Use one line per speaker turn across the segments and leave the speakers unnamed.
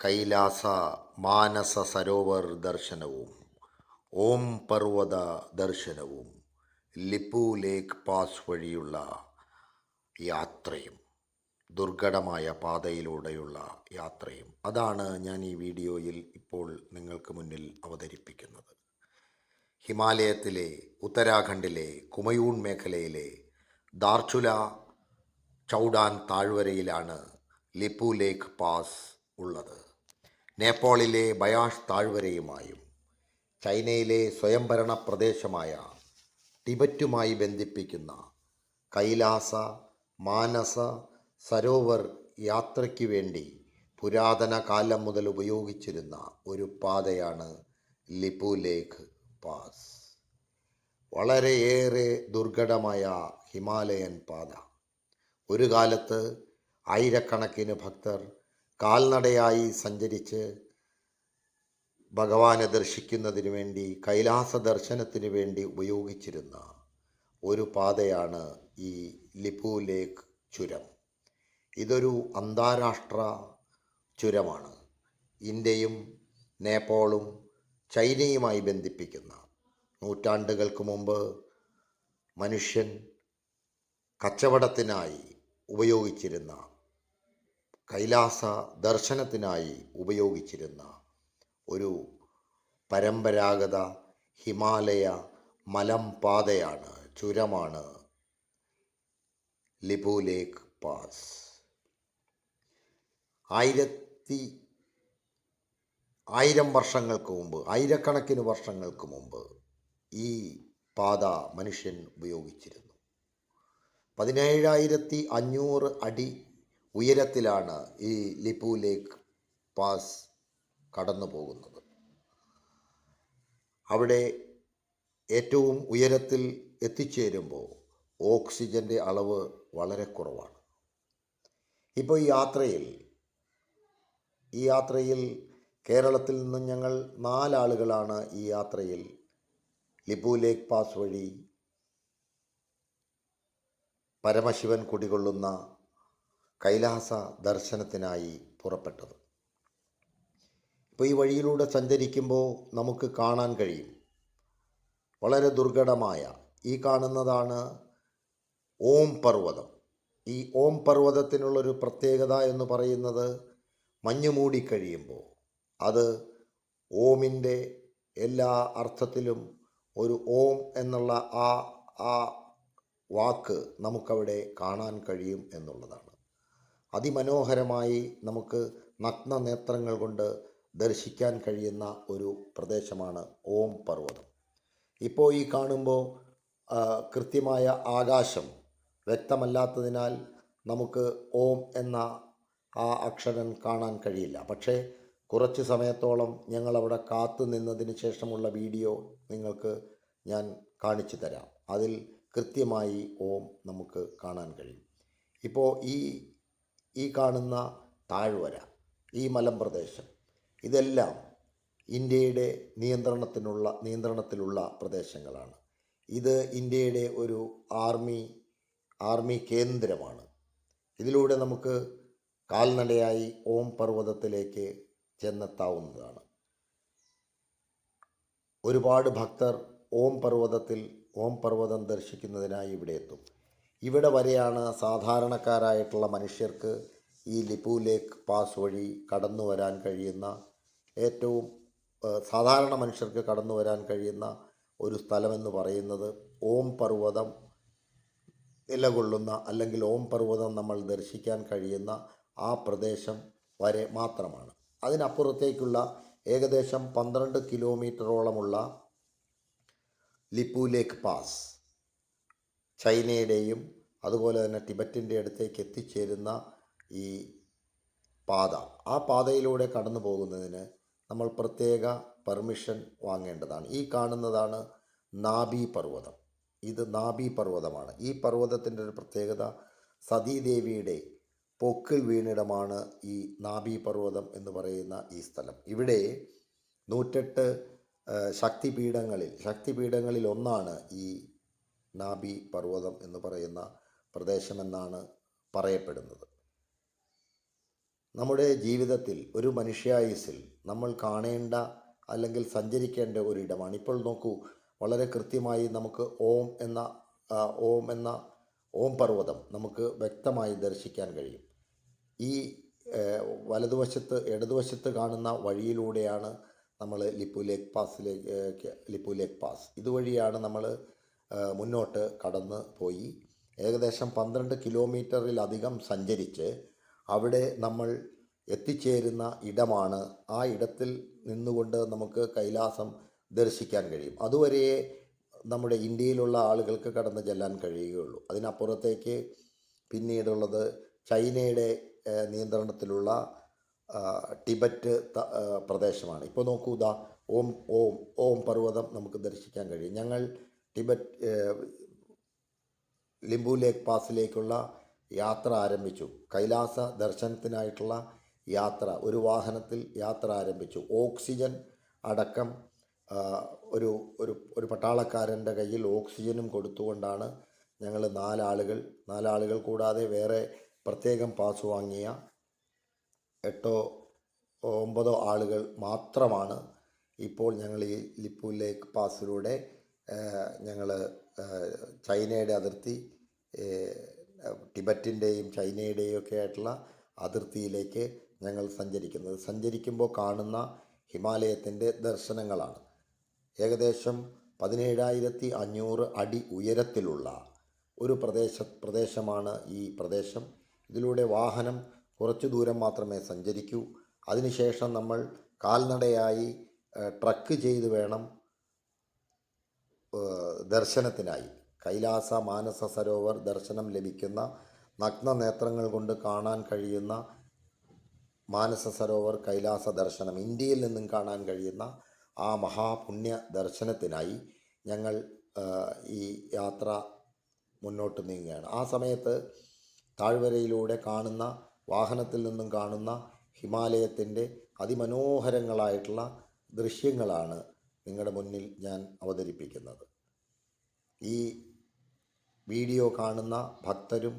കൈലാസ മാനസ സരോവർ ദർശനവും. ഓം പർവത ദർശനവും. ലിപ്പു ലേക്ക് പാസ് വഴിയുള്ള യാത്രയും. ദുർഘടമായ പാതയിലൂടെയുള്ള യാത്രയും. അതാണ് ഞാൻ ഈ വീഡിയോയിൽ ഇപ്പോൾ നിങ്ങൾക്ക് മുന്നിൽ അവതരിപ്പിക്കുന്നത്. ഹിമാലയത്തിലെ ഉത്തരാഖണ്ഡിലെ കുമയൂൺ മേഖലയിലെ ദാർച്ചുല ചൗഡാൻ താഴ്വരയിലാണ് ലിപ്പു ലേക്ക് പാസ് ഉള്ളത്. നേപ്പാളിലെ ബയാഷ് താഴ്വരയുമായും ചൈനയിലെ സ്വയംഭരണ പ്രദേശമായ ടിബറ്റുമായി ബന്ധിപ്പിക്കുന്ന കൈലാസ മാനസ സരോവർ യാത്രയ്ക്ക് വേണ്ടി പുരാതന കാലം മുതൽ ഉപയോഗിച്ചിരുന്ന ഒരു പാതയാണ് ലിപുലേഖ് പാസ്. വളരെയേറെ ദുർഘടമായ ഹിമാലയൻ പാത. ഒരു കാലത്ത് ആയിരക്കണക്കിന് ഭക്തർ കാൽനടയായി സഞ്ചരിച്ച് ഭഗവാനെ ദർശിക്കുന്നതിന് വേണ്ടി കൈലാസ ദർശനത്തിന് വേണ്ടി ഉപയോഗിച്ചിരുന്ന ഒരു പാതയാണ് ഈ ലിപു ലേക്ക് ചുരം. ഇതൊരു അന്താരാഷ്ട്ര ചുരമാണ്. ഇന്ത്യയും നേപ്പാളും ചൈനയുമായി ബന്ധിപ്പിക്കുന്ന നൂറ്റാണ്ടുകൾക്ക് മുമ്പ് മനുഷ്യൻ കച്ചവടത്തിനായി ഉപയോഗിച്ചിരുന്ന കൈലാസ ദർശനത്തിനായി ഉപയോഗിച്ചിരുന്ന ഒരു പരമ്പരാഗത ഹിമാലയ മലം മലമ്പാതയാണ് ചുരമാണ് ലിപുലേക്ക് പാസ്. ആയിരത്തി ആയിരം വർഷങ്ങൾക്ക് മുമ്പ് ആയിരക്കണക്കിന് വർഷങ്ങൾക്ക് മുമ്പ് ഈ പാത മനുഷ്യൻ ഉപയോഗിച്ചിരുന്നു. പതിനേഴായിരത്തി അഞ്ഞൂറ് അടി ഉയരത്തിലാണ് ഈ ലിപ്പു ലേക്ക് പാസ് കടന്നു പോകുന്നത്. അവിടെ ഏറ്റവും ഉയരത്തിൽ എത്തിച്ചേരുമ്പോൾ ഓക്സിജന്റെ അളവ് വളരെ കുറവാണ്. ഇപ്പോൾ ഈ യാത്രയിൽ ഈ യാത്രയിൽ കേരളത്തിൽ നിന്നും ഞങ്ങൾ നാലാളുകളാണ് ഈ യാത്രയിൽ ലിപു ലേക്ക് പാസ് വഴി പരമശിവൻ കുടികൊള്ളുന്ന കൈലാസ ദർശനത്തിനായി പുറപ്പെട്ടത്. ഇപ്പോൾ ഈ വഴിയിലൂടെ സഞ്ചരിക്കുമ്പോൾ നമുക്ക് കാണാൻ കഴിയും. വളരെ ദുർഘടമായ ഈ കാണുന്നതാണ് ഓം പർവതം. ഈ ഓം പർവതത്തിനുള്ളൊരു പ്രത്യേകത എന്ന് പറയുന്നത് മഞ്ഞ് മൂടിക്കഴിയുമ്പോൾ അത് ഓമിന്റെ എല്ലാ അർത്ഥത്തിലും ഒരു ഓം എന്നുള്ള ആ ആ വാക്ക് നമുക്കവിടെ കാണാൻ കഴിയും എന്നുള്ളതാണ്. അതിമനോഹരമായി നമുക്ക് നഗ്ന നേത്രങ്ങൾ കൊണ്ട് ദർശിക്കാൻ കഴിയുന്ന ഒരു പ്രദേശമാണ് ഓം പർവതം. ഇപ്പോൾ ഈ കാണുമ്പോൾ കൃത്യമായ ആകാശം വ്യക്തമല്ലാത്തതിനാൽ നമുക്ക് ഓം എന്ന ആ അക്ഷരം കാണാൻ കഴിയില്ല. പക്ഷേ കുറച്ച് സമയത്തോളം ഞങ്ങളവിടെ കാത്തു നിന്നതിന് ശേഷമുള്ള വീഡിയോ നിങ്ങൾക്ക് ഞാൻ കാണിച്ചു തരാം. അതിൽ കൃത്യമായി ഓം നമുക്ക് കാണാൻ കഴിയും. ഇപ്പോൾ ഈ ഈ കാണുന്ന താഴ്വര ഈ മലമ്പ്രദേശം ഇതെല്ലാം ഇന്ത്യയുടെ നിയന്ത്രണത്തിനുള്ള നിയന്ത്രണത്തിലുള്ള പ്രദേശങ്ങളാണ്. ഇത് ഇന്ത്യയുടെ ഒരു ആർമി ആർമി കേന്ദ്രമാണ്. ഇതിലൂടെ നമുക്ക് കാൽനടയായി ഓം പർവതത്തിലേക്ക് ചെന്നെത്താവുന്നതാണ്. ഒരുപാട് ഭക്തർ ഓം പർവതത്തിൽ ഓം പർവതം ദർശിക്കുന്നതിനായി ഇവിടെ എത്തും. ഇവിടെ വരെയാണ് സാധാരണക്കാരായിട്ടുള്ള മനുഷ്യർക്ക് ഈ ലിപു ലേക്ക് പാസ് വഴി കടന്നു വരാൻ കഴിയുന്ന ഏറ്റവും സാധാരണ മനുഷ്യർക്ക് കടന്നു വരാൻ കഴിയുന്ന ഒരു സ്ഥലമെന്ന് പറയുന്നത് ഓം പർവതം നിലകൊള്ളുന്ന അല്ലെങ്കിൽ ഓം പർവതം നമ്മൾ ദർശിക്കാൻ കഴിയുന്ന ആ പ്രദേശം വരെ മാത്രമാണ്. അതിനപ്പുറത്തേക്കുള്ള ഏകദേശം പന്ത്രണ്ട് കിലോമീറ്ററോളമുള്ള ലിപ്പു ലേക്ക് പാസ്. ചൈനയുടെയും അതുപോലെ തന്നെ ടിബറ്റിന്റെ അടുത്തേക്ക് എത്തിച്ചേരുന്ന ഈ പാത. ആ പാതയിലൂടെ കടന്നു പോകുന്നതിന് നമ്മൾ പ്രത്യേക പെർമിഷൻ വാങ്ങേണ്ടതാണ്. ഈ കാണുന്നതാണ് നാബി പർവതം. ഇത് നാബി പർവതമാണ്. ഈ പർവതത്തിന്റെ ഒരു പ്രത്യേകത സതീദേവിയുടെ പൊക്കിൽ വീണിടമാണ് ഈ നാബി പർവതം എന്ന് പറയുന്ന ഈ സ്ഥലം. ഇവിടെ നൂറ്റെട്ട് ശക്തിപീഠങ്ങളിൽ ശക്തിപീഠങ്ങളിൽ ഒന്നാണ് ഈ നാബി പർവതം എന്ന് പറയുന്ന പ്രദേശമെന്നാണ് പറയപ്പെടുന്നത്. നമ്മുടെ ജീവിതത്തിൽ ഒരു മനുഷ്യായുസിൽ നമ്മൾ കാണേണ്ട അല്ലെങ്കിൽ സഞ്ചരിക്കേണ്ട ഒരിടമാണ്. ഇപ്പോൾ നോക്കൂ വളരെ കൃത്യമായി നമുക്ക് ഓം എന്ന ഓം എന്ന ഓം പർവതം നമുക്ക് വ്യക്തമായി ദർശിക്കാൻ കഴിയും. ഈ വലതുവശത്ത് ഇടതുവശത്ത് കാണുന്ന വഴിയിലൂടെയാണ് നമ്മൾ ലിപ്പു ലേക്ക് പാസിലേക്ക് ലിപ്പു ലേക്ക് പാസ്. ഇതുവഴിയാണ് നമ്മൾ മുന്നോട്ട് കടന്ന് പോയി. ഏകദേശം പന്ത്രണ്ട് കിലോമീറ്ററിലധികം സഞ്ചരിച്ച് അവിടെ നമ്മൾ എത്തിച്ചേരുന്ന ഇടമാണ്. ആ ഇടത്തിൽ നിന്നുകൊണ്ട് നമുക്ക് കൈലാസം ദർശിക്കാൻ കഴിയും. അതുവരെ നമ്മുടെ ഇന്ത്യയിലുള്ള ആളുകൾക്ക് കടന്ന് ചെല്ലാൻ കഴിയുകയുള്ളൂ. അതിനപ്പുറത്തേക്ക് പിന്നീടുള്ളത് ചൈനയുടെ നിയന്ത്രണത്തിലുള്ള ടിബറ്റ് പ്രദേശമാണ്. ഇപ്പോൾ നോക്കൂ ദാ ഓം ഓം ഓം പർവതം നമുക്ക് ദർശിക്കാൻ കഴിയും. ഞങ്ങൾ ടിബറ്റ് ലിംബു ലേക്ക് പാസിലേക്കുള്ള യാത്ര ആരംഭിച്ചു. കൈലാസ ദർശനത്തിനായിട്ടുള്ള യാത്ര ഒരു വാഹനത്തിൽ യാത്ര ആരംഭിച്ചു. ഓക്സിജൻ അടക്കം ഒരു ഒരു ഒരു പട്ടാളക്കാരന്റെ കയ്യിൽ ഓക്സിജനും കൊടുത്തുകൊണ്ടാണ് ഞങ്ങൾ നാലാളുകൾ നാലാളുകൾ കൂടാതെ വേറെ പ്രത്യേകം പാസ് വാങ്ങിയ എട്ടോ ഒമ്പതോ ആളുകൾ മാത്രമാണ് ഇപ്പോൾ ഞങ്ങൾ ഈ ലിപ്പു ലേക്ക് പാസിലൂടെ ഞങ്ങൾ ചൈനയുടെ അതിർത്തി ടിബറ്റിന്റെയും ചൈനയുടെയും ഒക്കെ ആയിട്ടുള്ള അതിർത്തിയിലേക്ക് ഞങ്ങൾ സഞ്ചരിക്കുന്നത്. സഞ്ചരിക്കുമ്പോൾ കാണുന്ന ഹിമാലയത്തിന്റെ ദർശനങ്ങളാണ്. ഏകദേശം പതിനേഴായിരത്തി അഞ്ഞൂറ് അടി ഉയരത്തിലുള്ള ഒരു പ്രദേശ പ്രദേശമാണ് ഈ പ്രദേശം. ഇതിലൂടെ വാഹനം കുറച്ചു ദൂരം മാത്രമേ സഞ്ചരിക്കൂ. അതിനുശേഷം നമ്മൾ കാൽനടയായി ട്രക്ക് ചെയ്ത് വേണം ദർശനത്തിനായി. കൈലാസ മാനസ സരോവർ ദർശനം ലഭിക്കുന്ന നഗ്ന നേത്രങ്ങൾ കൊണ്ട് കാണാൻ കഴിയുന്ന മാനസ സരോവർ കൈലാസ ദർശനം ഇന്ത്യയിൽ നിന്നും കാണാൻ കഴിയുന്ന ആ മഹാപുണ്യ ദർശനത്തിനായി ഞങ്ങൾ ഈ യാത്ര മുന്നോട്ട് നീങ്ങുകയാണ്. ആ സമയത്ത് താഴ്വരയിലൂടെ കാണുന്ന വാഹനത്തിൽ നിന്നും കാണുന്ന ഹിമാലയത്തിന്റെ അതിമനോഹരങ്ങളായിട്ടുള്ള ദൃശ്യങ്ങളാണ് നിങ്ങളുടെ മുന്നിൽ ഞാൻ അവതരിപ്പിക്കുന്നത്. ഈ വീഡിയോ കാണുന്ന ഭക്തരും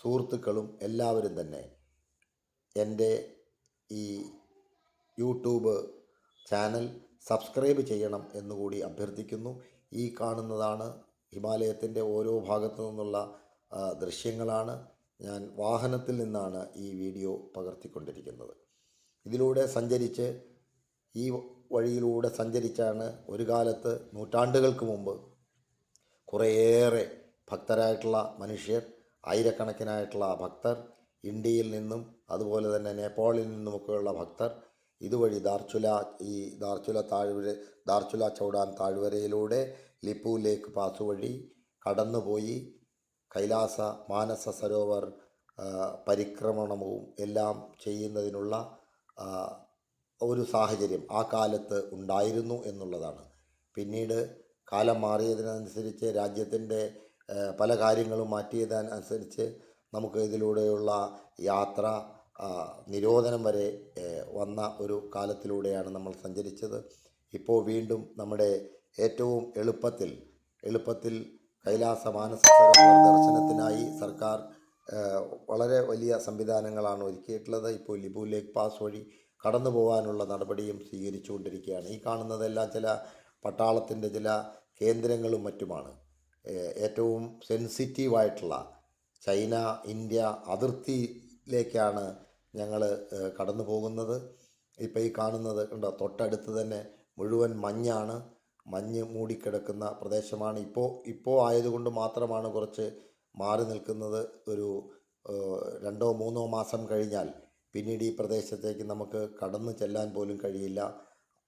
സുഹൃത്തുക്കളും എല്ലാവരും തന്നെ എന്റെ ഈ യൂട്യൂബ് ചാനൽ സബ്സ്ക്രൈബ് ചെയ്യണം എന്നുകൂടി അഭ്യർത്ഥിക്കുന്നു. ഈ കാണുന്നതാണ് ഹിമാലയത്തിന്റെ ഓരോ ഭാഗത്തു നിന്നുള്ള ദൃശ്യങ്ങളാണ്. ഞാൻ വാഹനത്തിൽ നിന്നാണ് ഈ വീഡിയോ പകർത്തിക്കൊണ്ടിരിക്കുന്നത്. ഇതിലൂടെ സഞ്ചരിച്ച് ഈ വഴിയിലൂടെ സഞ്ചരിച്ചാണ് ഒരു കാലത്ത് നൂറ്റാണ്ടുകൾക്ക് മുമ്പ് കുറേയേറെ ഭക്തരായിട്ടുള്ള മനുഷ്യർ ആയിരക്കണക്കിനായിട്ടുള്ള ഭക്തർ ഇന്ത്യയിൽ നിന്നും അതുപോലെ തന്നെ നേപ്പാളിൽ നിന്നുമൊക്കെയുള്ള ഭക്തർ ഇതുവഴി ദാർച്ചുല ഈ ദാർച്ചുല താഴ്വര ദാർച്ചുല ചൗടാൻ താഴ്വരയിലൂടെ ലിപ്പു ലേക്ക് പാസ് വഴി കടന്നുപോയി കൈലാസ മാനസ സരോവർ പരിക്രമണവും എല്ലാം ചെയ്യുന്നതിനുള്ള ഒരു സാഹചര്യം ആ കാലത്ത് ഉണ്ടായിരുന്നു എന്നുള്ളതാണ്. പിന്നീട് കാലം മാറിയതിനനുസരിച്ച് രാജ്യത്തിന്റെ പല കാര്യങ്ങളും മാറ്റിയതിനനുസരിച്ച് നമുക്ക് ഇതിലൂടെയുള്ള യാത്ര നിരോധനം വരെ വന്ന ഒരു കാലത്തിലൂടെയാണ് നമ്മൾ സഞ്ചരിച്ചത്. ഇപ്പോൾ വീണ്ടും നമ്മുടെ ഏറ്റവും എളുപ്പത്തിൽ എളുപ്പത്തിൽ കൈലാസ മാനസ ദർശനത്തിനായി സർക്കാർ വളരെ വലിയ സംവിധാനങ്ങളാണ് ഒരുക്കിയിട്ടുള്ളത്. ഇപ്പോൾ ലിബു ലേക്ക് പാസ് വഴി കടന്നു പോകാനുള്ള നടപടിയും സ്വീകരിച്ചുകൊണ്ടിരിക്കുകയാണ്. ഈ കാണുന്നതെല്ലാം ചില പട്ടാളത്തിന്റെ ചില കേന്ദ്രങ്ങളും മറ്റുമാണ്. ഏറ്റവും സെൻസിറ്റീവായിട്ടുള്ള ചൈന ഇന്ത്യ അതിർത്തിയിലേക്കാണ് ഞങ്ങൾ കടന്നു പോകുന്നത്. ഇപ്പോൾ ഈ കാണുന്നത് ഉണ്ടോ തൊട്ടടുത്ത് തന്നെ മുഴുവൻ മഞ്ഞാണ്. മഞ്ഞ് മൂടിക്കിടക്കുന്ന പ്രദേശമാണ്. ഇപ്പോൾ ഇപ്പോൾ ആയതുകൊണ്ട് മാത്രമാണ് കുറച്ച് മാറി നിൽക്കുന്നത്. ഒരു രണ്ടോ മൂന്നോ മാസം കഴിഞ്ഞാൽ പിന്നീട് ഈ പ്രദേശത്തേക്ക് നമുക്ക് കടന്നു ചെല്ലാൻ പോലും കഴിയില്ല.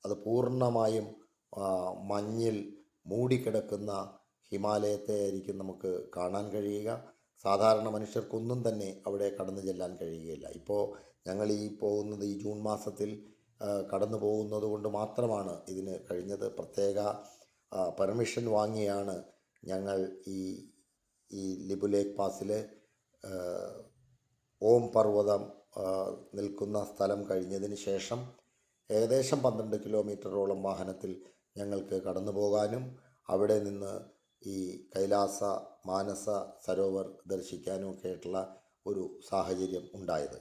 അത് പൂർണമായും മഞ്ഞിൽ മൂടിക്കിടക്കുന്ന ഹിമാലയത്തെ ആയിരിക്കും നമുക്ക് കാണാൻ കഴിയുക. സാധാരണ മനുഷ്യർക്കൊന്നും തന്നെ അവിടെ കടന്നു ചെല്ലാൻ കഴിയുകയില്ല. ഇപ്പോൾ ഞങ്ങൾ ഈ പോകുന്നത് ഈ ജൂൺ മാസത്തിൽ കടന്നു പോകുന്നത് കൊണ്ട് മാത്രമാണ് ഇതിന് കഴിഞ്ഞത്. പ്രത്യേക പെർമിഷൻ വാങ്ങിയാണ് ഞങ്ങൾ ഈ ഈ ലിബു ലേക്ക് പാസിൽ ഓം പർവതം നിൽക്കുന്ന സ്ഥലം കഴിഞ്ഞതിന് ശേഷം ഏകദേശം പന്ത്രണ്ട് കിലോമീറ്ററോളം വാഹനത്തിൽ ഞങ്ങൾക്ക് കടന്നു പോകാനും അവിടെ നിന്ന് ഈ കൈലാസ മാനസ സരോവർ ദർശിക്കാനും ഒക്കെ ആയിട്ടുള്ള ഒരു സാഹചര്യം ഉണ്ടായത്.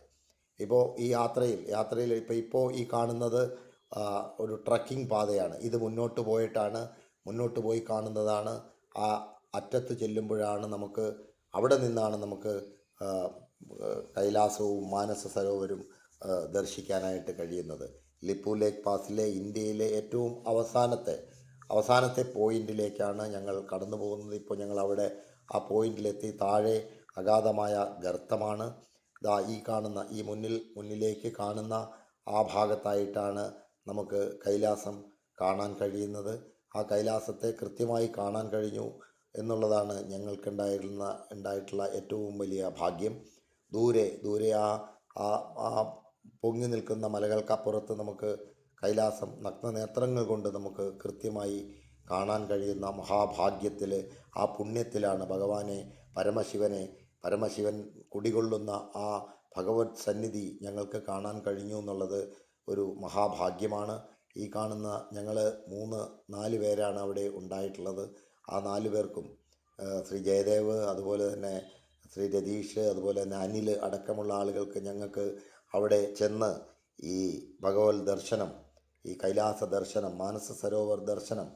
ഇപ്പോൾ ഈ യാത്രയിൽ യാത്രയിൽ ഇപ്പോൾ ഇപ്പോൾ ഈ കാണുന്നത് ഒരു ട്രക്കിംഗ് പാതയാണ്. ഇത് മുന്നോട്ട് പോയിട്ടാണ് മുന്നോട്ട് പോയി കാണുന്നതാണ്. ആ അറ്റത്ത് ചെല്ലുമ്പോഴാണ് നമുക്ക് അവിടെ നിന്നാണ് നമുക്ക് കൈലാസവും മാനസ സരോവരും ദർശിക്കാനായിട്ട് കഴിയുന്നത്. ലിപ്പു ലേക്ക് പാസിലെ ഇന്ത്യയിലെ ഏറ്റവും അവസാനത്തെ അവസാനത്തെ പോയിന്റിലേക്കാണ് ഞങ്ങൾ കടന്നു പോകുന്നത്. ഇപ്പോൾ ഞങ്ങൾ അവിടെ ആ പോയിന്റിലെത്തി. താഴെ അഗാധമായ ഗർത്തമാണ്. ഇതാ ഈ കാണുന്ന ഈ മുന്നിൽ മുന്നിലേക്ക് കാണുന്ന ആ ഭാഗത്തായിട്ടാണ് നമുക്ക് കൈലാസം കാണാൻ കഴിയുന്നത്. ആ കൈലാസത്തെ കൃത്യമായി കാണാൻ കഴിഞ്ഞു എന്നുള്ളതാണ് ഞങ്ങൾക്കുണ്ടായിരുന്ന ഉണ്ടായിട്ടുള്ള ഏറ്റവും വലിയ ഭാഗ്യം. ദൂരെ ദൂരെ ആ ആ ആ പൊങ്ങി നിൽക്കുന്ന മലകൾക്കപ്പുറത്ത് നമുക്ക് കൈലാസം നഗ്നനേത്രങ്ങൾ കൊണ്ട് നമുക്ക് കൃത്യമായി കാണാൻ കഴിയുന്ന മഹാഭാഗ്യത്തിൽ ആ പുണ്യത്തിലാണ് ഭഗവാനെ പരമശിവനെ പരമശിവൻ കുടികൊള്ളുന്ന ആ ഭഗവത് സന്നിധി ഞങ്ങൾക്ക് കാണാൻ കഴിഞ്ഞു എന്നുള്ളത് ഒരു മഹാഭാഗ്യമാണ്. ഈ കാണുന്ന ഞങ്ങൾ മൂന്ന് നാല് പേരാണ് അവിടെ ഉണ്ടായിട്ടുള്ളത്. ആ നാല് പേർക്കും ശ്രീ ജയദേവ് അതുപോലെ തന്നെ ശ്രീ രതീഷ് അതുപോലെ തന്നെ അനിൽ അടക്കമുള്ള ആളുകൾക്ക് ഞങ്ങൾക്ക് അവിടെ ചെന്ന് ഈ ഭഗവത് ദർശനം ഈ കൈലാസ ദർശനം മാനസ സരോവർ ദർശനം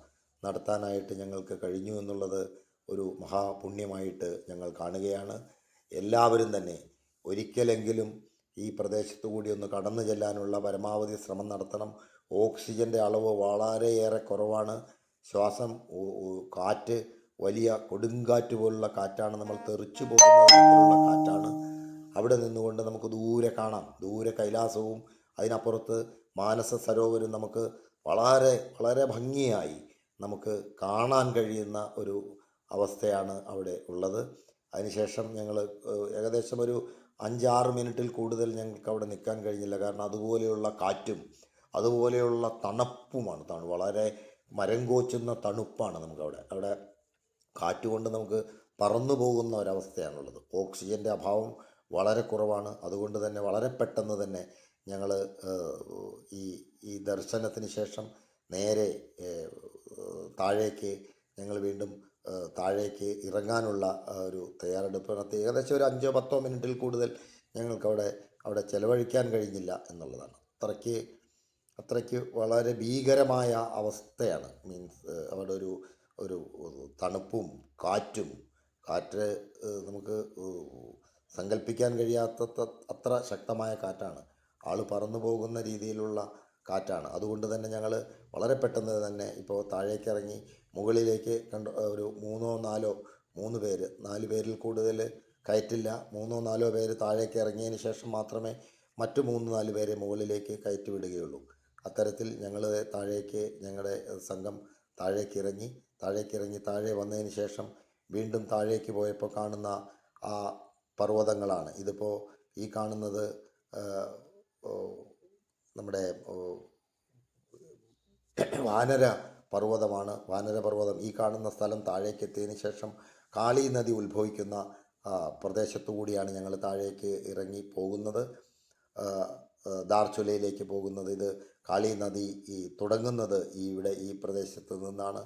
നടത്താനായിട്ട് ഞങ്ങൾക്ക് കഴിഞ്ഞു എന്നുള്ളത് ഒരു മഹാപുണ്യമായിട്ട് ഞങ്ങൾ കാണുകയാണ്. എല്ലാവരും തന്നെ ഒരിക്കലെങ്കിലും ഈ പ്രദേശത്തു കൂടി ഒന്ന് കടന്നു ചെല്ലാനുള്ള പരമാവധി ശ്രമം നടത്തണം. ഓക്സിജന്റെ അളവ് വളരെയേറെ കുറവാണ്. ശ്വാസം കാറ്റ് വലിയ കൊടുങ്കാറ്റ് പോലുള്ള കാറ്റാണ് നമ്മൾ തെറിച്ചു പോകുന്ന തരത്തിലുള്ള കാറ്റാണ്. അവിടെ നിന്നുകൊണ്ട് നമുക്ക് ദൂരെ കാണാം. ദൂരെ കൈലാസവും അതിനപ്പുറത്ത് മാനസ സരോവരും നമുക്ക് വളരെ വളരെ ഭംഗിയായി നമുക്ക് കാണാൻ കഴിയുന്ന ഒരു അവസ്ഥയാണ് അവിടെ ഉള്ളത്. അതിനുശേഷം ഞങ്ങൾ ഏകദേശം ഒരു അഞ്ചാറ് മിനിറ്റിൽ കൂടുതൽ ഞങ്ങൾക്ക് അവിടെ നിൽക്കാൻ കഴിഞ്ഞില്ല. കാരണം അതുപോലെയുള്ള കാറ്റും അതുപോലെയുള്ള തണുപ്പുമാണ് തണു വളരെ മരം കോച്ചുന്ന തണുപ്പാണ് നമുക്കവിടെ അവിടെ കാറ്റുകൊണ്ട് നമുക്ക് പറന്നു പോകുന്ന ഒരവസ്ഥയാണുള്ളത്. ഓക്സിജന്റെ അഭാവം വളരെ കുറവാണ്. അതുകൊണ്ട് തന്നെ വളരെ പെട്ടെന്ന് തന്നെ ഞങ്ങൾ ഈ ഈ ദർശനത്തിന് ശേഷം നേരെ താഴേക്ക് ഞങ്ങൾ വീണ്ടും താഴേക്ക് ഇറങ്ങാനുള്ള ഒരു തയ്യാറെടുപ്പ് നടത്തി. ഏകദേശം ഒരു അഞ്ചോ പത്തോ മിനിറ്റിൽ കൂടുതൽ ഞങ്ങൾക്ക് അവിടെ അവിടെ ചിലവഴിക്കാൻ കഴിഞ്ഞില്ല എന്നുള്ളതാണ്. അത്രയ്ക്ക് അത്രയ്ക്ക് വളരെ ഭീകരമായ അവസ്ഥയാണ് മീൻസ് അവിടെ ഒരു ഒരു തണുപ്പും കാറ്റും കാറ്റ് നമുക്ക് സങ്കൽപ്പിക്കാൻ കഴിയാത്ത അത്ര ശക്തമായ കാറ്റാണ്. ആൾ പറന്നു പോകുന്ന രീതിയിലുള്ള കാറ്റാണ്. അതുകൊണ്ട് തന്നെ ഞങ്ങൾ വളരെ പെട്ടെന്ന് തന്നെ ഇപ്പോൾ താഴേക്ക് ഇറങ്ങി മുകളിലേക്ക് കണ്ട് ഒരു മൂന്നോ നാലോ മൂന്ന് പേര് നാല് പേരിൽ കൂടുതൽ കയറ്റില്ല. മൂന്നോ നാലോ പേര് താഴേക്ക് ഇറങ്ങിയതിന് ശേഷം മാത്രമേ മറ്റു മൂന്ന് നാല് പേരെ മുകളിലേക്ക് കയറ്റി വിടുകയുള്ളൂ. അത്തരത്തിൽ ഞങ്ങൾ താഴേക്ക് ഞങ്ങളുടെ സംഘം താഴേക്ക് ഇറങ്ങി താഴേക്ക് ഇറങ്ങി താഴെ വന്നതിന് ശേഷം വീണ്ടും താഴേക്ക് പോയപ്പോൾ കാണുന്ന ആ പർവതങ്ങളാണ്. ഇതിപ്പോൾ ഈ കാണുന്നത് നമ്മുടെ വാനര പർവതമാണ്. വാനര പർവതം. ഈ കാണുന്ന സ്ഥലം താഴേക്ക് എത്തിയതിന് ശേഷം കാളി നദി ഉത്ഭവിക്കുന്ന പ്രദേശത്തു കൂടിയാണ് ഞങ്ങൾ താഴേക്ക് ഇറങ്ങി പോകുന്നത്. ദാർച്ചുലയിലേക്ക് പോകുന്നത് ഇത് കാളി നദി ഈ തുടങ്ങുന്നത് ഈ ഇവിടെ ഈ പ്രദേശത്ത് നിന്നാണ്.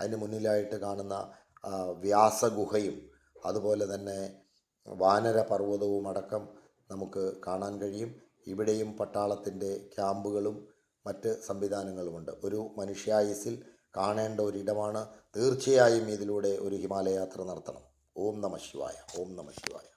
അതിന് മുന്നിലായിട്ട് കാണുന്ന വ്യാസഗുഹയും അതുപോലെ തന്നെ വാനര പർവതവും അടക്കം നമുക്ക് കാണാൻ കഴിയും. ഇവിടെയും പട്ടാളത്തിന്റെ ക്യാമ്പുകളും മറ്റ് സംവിധാനങ്ങളുമുണ്ട്. ഒരു മനുഷ്യായുസിൽ കാണേണ്ട ഒരിടമാണ് തീർച്ചയായും ഇതിലൂടെ ഒരു ഹിമാലയ യാത്ര നടത്തണം. ഓം നമ ശിവായ ഓം നമ ശിവായ.